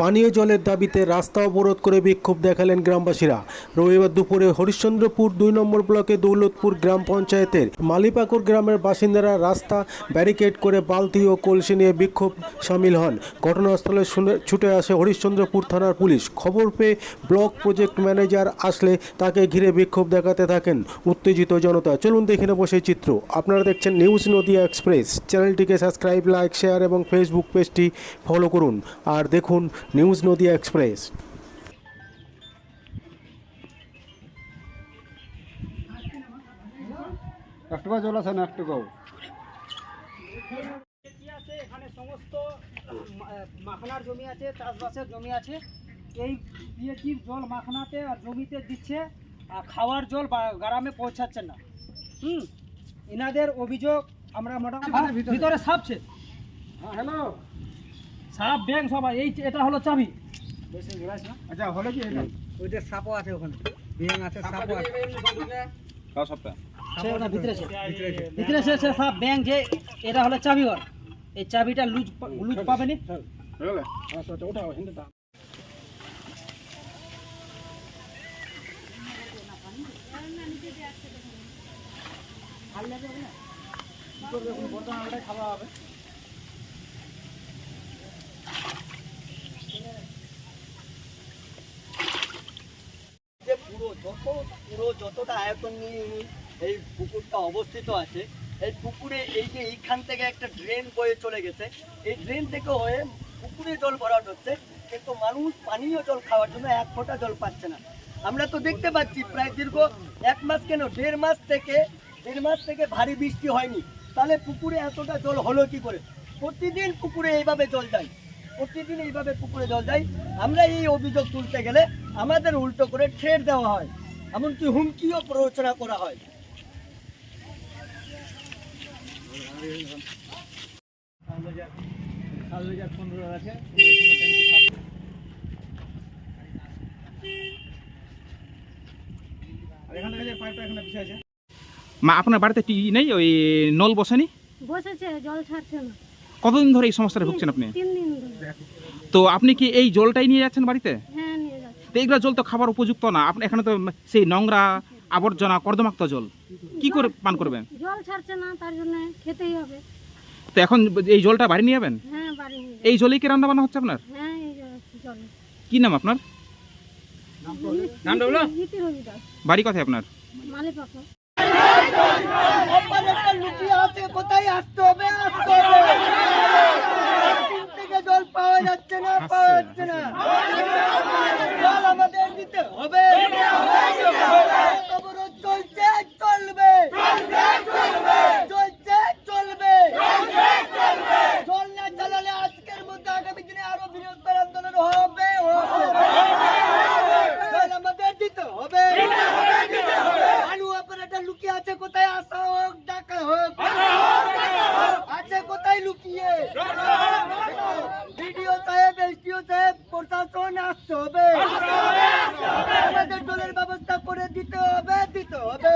পানীয় জলের দাবিতে রাস্তা অবরোধ করে বিক্ষোভ দেখালেন গ্রামবাসীরা। রবিবার দুপুরে হরিশ্চন্দ্রপুর দুই নম্বর ব্লকে দৌলতপুর গ্রাম পঞ্চায়েতের মালিপাকুর গ্রামের বাসিন্দারা রাস্তা ব্যারিকেড করে বালতি ও কলসি নিয়ে বিক্ষোভ সামিল হন। ঘটনাস্থলে ছুটে আসে হরিশ্চন্দ্রপুর থানার পুলিশ। খবর পেয়ে ব্লক প্রজেক্ট ম্যানেজার আসলে তাকে ঘিরে বিক্ষোভ দেখাতে থাকেন উত্তেজিত জনতা। চলুন দেখে নেব সেই চিত্র। আপনারা দেখছেন নিউজ নদিয়া এক্সপ্রেস। চ্যানেলটিকে সাবস্ক্রাইব, লাইক, শেয়ার এবং ফেসবুক পেজটি ফলো করুন। আর দেখুন নিউজ নদিয়া এক্সপ্রেস। জল আছে না এখানে সমস্ত মাখনার জমি আছে চাষবাসের জমি আছে। এই জল মাখনাতে আর জমিতে দিচ্ছে আর খাওয়ার জল গ্রামে পৌঁছাচ্ছে না। হুম? এনাদের অভিযোগ আমরা মোটামুটি ভিতরে। সাপছে হ্যাঁ হ্যালো সাপ ব্যাংক সবাই এই এটা হলো চাবি। আচ্ছা হলো কি এটা? ওইটা সাপও আছে ওখানে। ব্যাং আছে সাপও আছে। সে ওটা ভিতরে আছে ভিতরে সে। সে সাপ ব্যাংক যে এটা হলো চাবি ওর। এই চাবিটা লুজ পা- লুজ পাবেনি হলো আচ্ছা আচ্ছা ওটা হিন্দু যে পুরো যত পুরো যতটা আয়তন নিয়ে এই পুকুরটা অবস্থিত আছে, এই পুকুরে এই যে এইখান থেকে একটা ড্রেন বয়ে চলে গেছে, এই ড্রেন থেকে হয়ে পুকুরে জল ভরাট হচ্ছে, কিন্তু মানুষ পানীয় জল খাওয়ার জন্য এক ফোঁটা জল পাচ্ছে না। আমরা তো দেখতে পাচ্ছি প্রায় দীর্ঘ এক মাস কেন, দেড় মাস থেকে, দেড় মাস থেকে ভারী বৃষ্টি হয়নি। তাহলে পুকুরে এতটা জল হলো কি করে? প্রতিদিন পুকুরে এইভাবে জল যায়। প্রতিদিন এইভাবে পুকুরে জল যায়। আমরা এই অভিযোগ তুলতে গেলে আমাদের উল্টো করে ঠেট দেওয়া হয়। এমনকি হুমকিও প্ররোচনা করা হয়। মা আপনার বাড়িতে টি নেই? ওই নল বসেনি? বসেছে জল ছাড়ছে না। কতদিন ধরে এই সমস্যাটা ভুগছেন আপনি তিন দিন ধরে তো আপনি কি এই জলটাই নিয়ে যাচ্ছেন বাড়িতে হ্যাঁ নিয়ে যাচ্ছে তো এগুলো জল তো খাবার উপযুক্ত না আপনি এখানে তো সেই নোংরা আবর্জনা কর্দমাক্ত জল কি করে পান করবেন জল ছাড়ছে না তার জন্য খেতেই হবে তো এখন এই জলটা বাড়ি নিয়ে যাবেন হ্যাঁ বাড়ি নিয়ে এই জলেই কি রান্না বান্না হচ্ছে আপনার হ্যাঁ এই জলে কি নাম আপনার নামটা বলো বাড়ি কোথায় আপনার অপারেটর লুকিয়ে আছে, কোথায় আসতে হবে? আসতে হবে। থেকে জল পাওয়া যাচ্ছে না, পাওয়া যাচ্ছে না। জল আমাদের দিতে হবে অবরোধ চলছে চলবে চলছে চলবে জল না চালালে আজকের মধ্যে আগামী দিনে আরও বৃহত্তর আন্দোলন হবে হবে জল আমাদের দিতে হবে আলু অপারেটর লুকিয়ে আছে কোথায় আসা হোক ডাকা হোক আছে কোথায় লুকিয়ে ভিডিও সাহেব এসডিও সাহেব প্রশাসন আসতে হবে আমাদের জলের ব্যবস্থা করে দিতে হবে দিতে হবে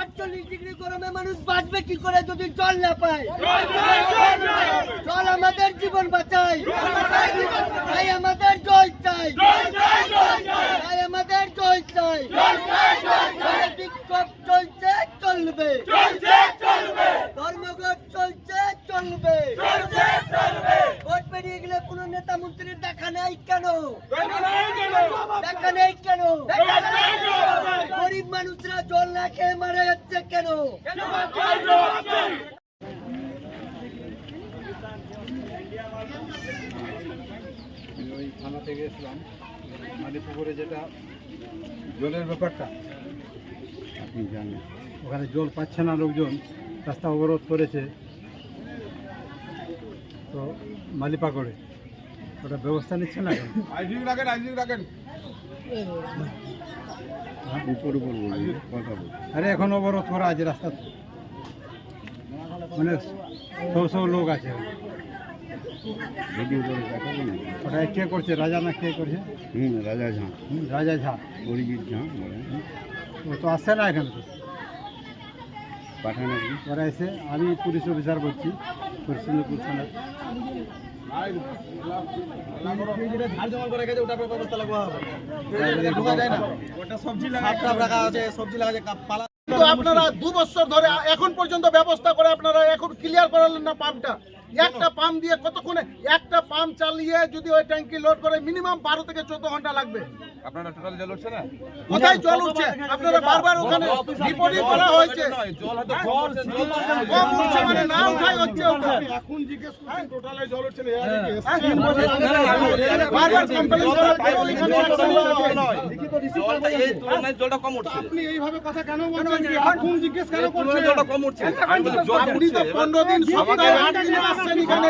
আটচল্লিশ ডিগ্রি গরমে মানুষ বাঁচবে কি করে যদি জল না পায়? জল আমাদের জীবন বাঁচায়। তাই আমাদের জল চাই। তাই আমাদের জল চাই। বিক্ষোভ চলছে, চলবে। ধর্মঘট চলছে, চলবে। ভোট পেরিয়ে গেলে কোন নেতা মন্ত্রীর দেখা নেই কেন? দেখা নেই কেন? গরিব মানুষরা জল না খেয়ে মারা। কেন? ওই থানা থেকে এসলাম মানে পুকুরে যেটা জলের ব্যাপারটা আপনি জানেন। ওখানে জল পাচ্ছে না লোকজন রাস্তা অবরোধ করেছে। তো মালিপা করে ওটা ব্যবস্থা নিচ্ছে না কেন? আরে এখন অবরোধ করা আছে রাস্তাতে মানে সব সব লোক আছে। ওটা কে করছে? রাজা না কে করছে? হুম রাজা ঝাঁ। হুম, রাজা ঝা অরিজিৎ ঝাঁ ও তো আসছে না এখানে তো। পাঠান ওরা এসে আমি পুলিশ অফিসার বলছি হরিশ্চন্দ্রপুর থানার। আপনারা দু বছর ধরে এখন পর্যন্ত ব্যবস্থা করে আপনারা এখন ক্লিয়ার করালেন না পাম্পটা। একটা পাম্প দিয়ে কতক্ষণে একটা পাম্প চালিয়ে যদি ওই ট্যাঙ্কি লোড করে মিনিমাম বারো থেকে চোদ্দ ঘণ্টা লাগবে। আপনারা টোটাল জল উঠছে না কোথায় জল উঠছে আপনারা বারবার ওখানে রিপোর্টিং করা হয়েছে জল হয়তো কম। কম উঠছে মানে না উঠাই হচ্ছে এখন জিজ্ঞেস করছেন টোটালে জল উঠছে না বারবার কমপ্লেন করা কেবল এখানে। জলটা এই তুলনায় জলটা কম উঠছে আপনি এইভাবে কথা কেন বলছেন এখন জিজ্ঞেস কেন করছেন জলটা কম উঠছে আমি বলি জল আপনি তো এবার পনেরো দিন সপ্তাহে আট দিনে আসছেন এখানে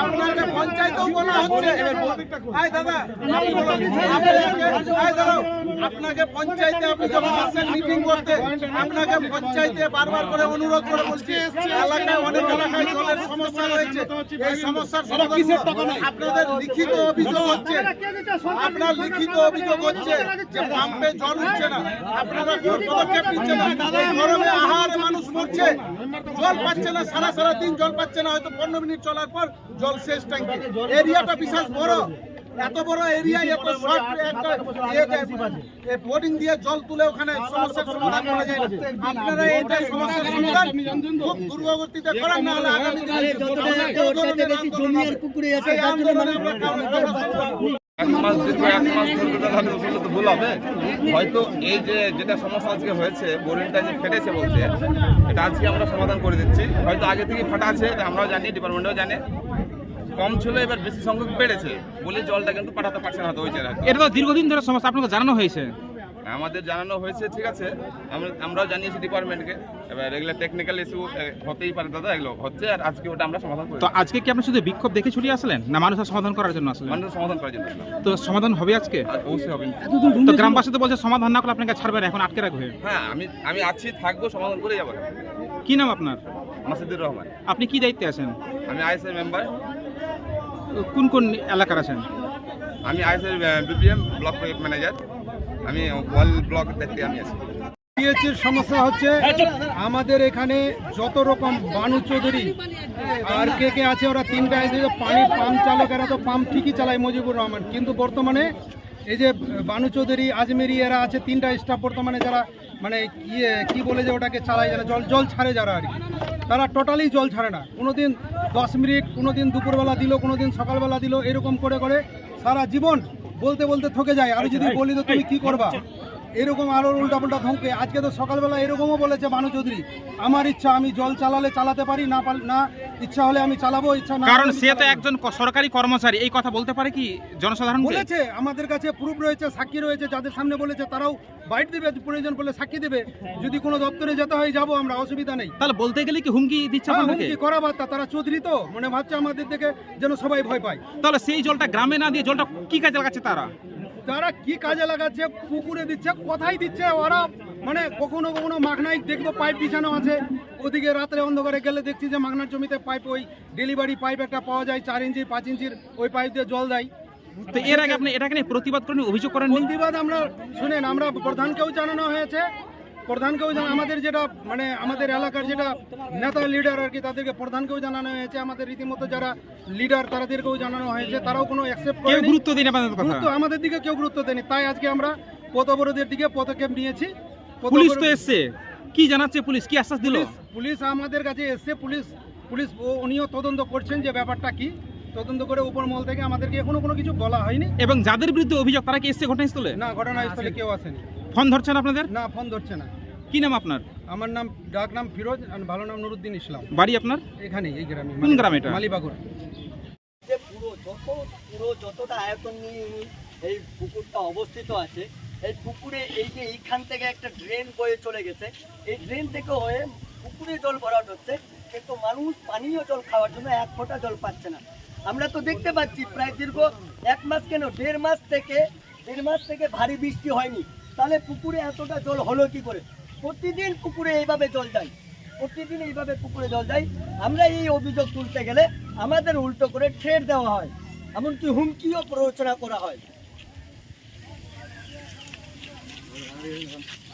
আপনাকে পঞ্চায়েতেও বলা হচ্ছে আয় দাদা আপনি বলুন, আপনাকে- পঞ্চায়েতে আপনি যখন আসছেন মিটিং করতে আপনাকে পঞ্চায়েতে বারবার করে অনুরোধ করে বলছি এলাকায় অনেক এলাকায় জলের সমস্যা রয়েছে। এই সমস্যার সমাধান আপনাদের লিখিত অভিযোগ হচ্ছে আপনার লিখিত অভিযোগ হচ্ছে যে পাম্পে জল উঠছে না। আপনারা কোন পদক্ষেপ নিচ্ছেন না। গরমে আহার মানুষ মরছে। জল পাচ্ছে না সারা সারা দিন জল পাচ্ছে না। হয়তো পনেরো মিনিট চলার পর জল শেষ ট্যাঙ্কি। এরিয়াটা বিশাল বড়। এত বড় এরিয়া এত শর্ট একটা বোর্ডিং দিয়ে জল তুলে ওখানে সমস্যার সমাধান করা যায় আপনারা এইটাই সমস্যার সমাধান খুব করেন না হলে আগামী এক মাস দীর্ঘ এক মাস ধরে তাহলে তো ভুল হবে। হয়তো এই যে যেটা সমস্যা আজকে হয়েছে বোরিংটা যে ফেটেছে বলতে এটা আজকে আমরা সমাধান করে দিচ্ছি। হয়তো আগে থেকে ফাটা আছে আমরাও জানি ডিপার্টমেন্টও জানে। কম ছিল এবার বেশি সংখ্যক বেড়েছে। বলে জলটা কিন্তু পাঠাতে পারছে না ওই জায়গায়। এটা তো দীর্ঘদিন ধরে সমস্যা আপনাকে জানানো হয়েছে? আমাদের জানানো হয়েছে ঠিক আছে। আমরা আমরাও জানিয়েছি ডিপার্টমেন্টকে এবার এগুলো টেকনিক্যাল ইস্যু হতেই পারে দাদা এগুলো হচ্ছে আর আজকে ওটা আমরা সমাধান করি তো আজকে কি আপনি শুধু বিক্ষোভ দেখে ছুটি আসলেন না মানুষের সমাধান করার জন্য আসলেন? মানুষের সমাধান করার জন্য তো সমাধান হবে আজকে? অবশ্যই হবে। তো গ্রামবাসী তো বলছে সমাধান না করলে আপনাকে ছাড়বে না এখন আটকে রাখবে। হ্যাঁ আমি আমি আছি থাকব সমাধান করে যাব। কি নাম আপনার? মাসিদুর রহমান। আপনি কি দায়িত্বে আছেন? আমি আইএসএর মেম্বার কোন কোন এলাকার আছেন? আমি আইএসএর বিপিএম ব্লক প্রজেক্ট ম্যানেজার আমি ওয়াল ব্লক দেখতে আমি আছি। পিএইচের সমস্যা হচ্ছে আমাদের এখানে যত রকম বানু চৌধুরী আর কে কে আছে ওরা তিনটা এসে পানি পাম্প চালক এরা তো পাম্প ঠিকই চালায় মুজিবুর রহমান। কিন্তু বর্তমানে এই যে বানু চৌধুরী আজমেরি এরা আছে তিনটা স্টাফ বর্তমানে যারা মানে ইয়ে কি বলে যে ওটাকে চালায় যারা জল জল ছাড়ে যারা আর কি। তারা টোটালি জল ছাড়ে না। কোনো দিন দশ মিনিট কোনো দিন দুপুরবেলা দিল কোনো দিন সকালবেলা দিল, এরকম করে করে সারা জীবন বলতে বলতে থকে যায়। আমি যদি বলি তো তুমি কী করবা? এরকম আরও উল্টাপাল্টা ধমকে। আজকে তো সকালবেলা এরকমও বলেছে বানু চৌধুরী। আমার ইচ্ছা আমি জল চালালে চালাতে পারি, না না ইচ্ছা হলে আমি চালাবো ইচ্ছা না কারণ সে তো একজন সরকারি কর্মচারী এই কথা বলতে পারে কি জনসাধারণ বলেছে আমাদের কাছে প্রুফ রয়েছে সাক্ষী রয়েছে যাদের সামনে বলেছে তারাও বাইট দেবে প্রয়োজন পড়লে সাক্ষী দেবে। যদি কোনো দপ্তরে যেতে হয় যাব আমরা অসুবিধা নেই। তাহলে বলতে গেলে কি হুমকি দিচ্ছে হ্যাঁ, হুমকি করা বার্তা তারা চৌধুরী তো মনে ভাবছে আমাদের থেকে যেন সবাই ভয় পায়। তাহলে সেই জলটা গ্রামে না দিয়ে জলটা কি কাজে লাগাচ্ছে তারা? তারা কি কাজে লাগাচ্ছে পুকুরে দিচ্ছে কোথায় দিচ্ছে ওরা মানে কখনো কখনো মাখনায় দেখব পাইপ বিছানো আছে। ওদিকে রাত্রে অন্ধকারে গেলে দেখছি যে মাগনার জমিতে পাইপ ওই ডেলিভারি পাইপ একটা পাওয়া যায় চার ইঞ্চি পাঁচ ইঞ্চির ওই পাইপ দিয়ে জল দেয়। তো এর আগে আপনি এটাকে নিয়ে প্রতিবাদ করেন অভিযোগ করেন প্রতিবাদ আমরা শুনেন আমরা প্রধানকেও জানানো হয়েছে। প্রধানকেও জানা আমাদের যেটা মানে আমাদের এলাকার যেটা নেতা লিডার আর কি তাদেরকে প্রধানকেও জানানো হয়েছে। আমাদের রীতিমতো যারা লিডার তাদেরকেও জানানো হয়েছে। তারাও কোনো অ্যাকসেপ্ট কেউ গুরুত্ব দিন গুরুত্ব আমাদের দিকে কেউ গুরুত্ব দেয়নি। তাই আজকে আমরা পথ অবরোধের দিকে পদক্ষেপ নিয়েছি। পুলিশ তো এসছে। কি জানাচ্ছে পুলিশ? কি আশ্বাস দিল? পুলিশ পুলিশ আমাদের কাছে এসছে পুলিশ পুলিশ ও উনিও তদন্ত করছেন যে ব্যাপারটা কি। তদন্ত করে উপর মহল থেকে আমাদেরকে এখনও কোনো কিছু বলা হয়নি। এবং যাদের বিরুদ্ধে অভিযোগ তারা কি এসছে ঘটনাস্থলে? না ঘটনাস্থলে কেউ আসেনি। ফোন ধরছেন আপনাদের? না ফোন ধরছে না। কি নাম আপনার? আমার নাম ডাক নাম ফিরোজ আর ভালো নাম নুরুদ্দিন ইসলাম। বাড়ি আপনার? এখানেই এই গ্রামে কোন গ্রাম এটা? মালিবাগুর। যে পুরো যত পুরো যতটা আয়তন নিয়ে এই পুকুরটা অবস্থিত আছে এই পুকুরে এই যে এইখান থেকে একটা ড্রেন বয়ে চলে গেছে, এই ড্রেন থেকে হয়ে পুকুরে জল ভরাট হচ্ছে, কিন্তু মানুষ পানীয় জল খাওয়ার জন্য এক ফোঁটা জল পাচ্ছে না। আমরা তো দেখতে পাচ্ছি প্রায় দীর্ঘ এক মাস কেন, দেড় মাস থেকে, দেড় মাস থেকে ভারী বৃষ্টি হয়নি। তাহলে পুকুরে এতটা জল হলো কি করে? প্রতিদিন পুকুরে এইভাবে জল যায়। প্রতিদিন এইভাবে পুকুরে জল যায়। আমরা এই অভিযোগ তুলতে গেলে আমাদের উল্টো করে ঠের দেওয়া হয়। এমনকি হুমকিও প্ররোচনা করা হয়। Willen ran.